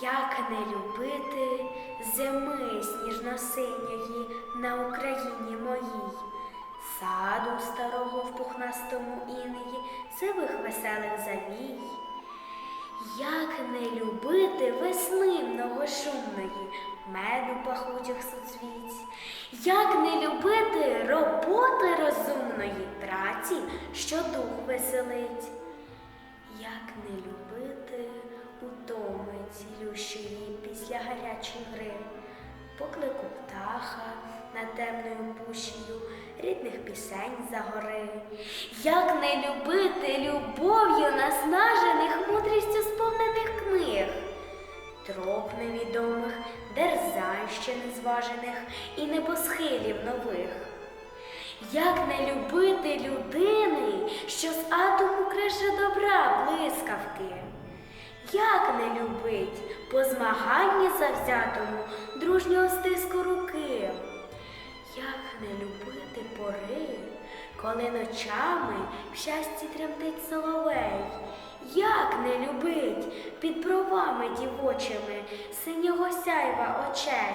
Як не любити зими сніжно-синьої на Україні моїй, саду старого в пухнастому інеї, сивих веселих завій. Як не любити весни многошумної, меду пахучих суцвіть, як не любити роботи розумної, праці, що дух веселить, як не любити утоми цілющої після гарячої гри, поклику птаха над темною пущею, рідних пісень за гори, як не любити любов'ю наснажених мудрістю сповнених книг, троп невідомих, дерзань ще незважених і небосхилів нових. Як не любити людини, що з атому креше добра блискавки? Як не любить по змаганні завзятому дружнього стиску руки? Як не любити пори, коли ночами в щасті тремтить соловей? Як не любить під бровами дівочими синього сяйва очей?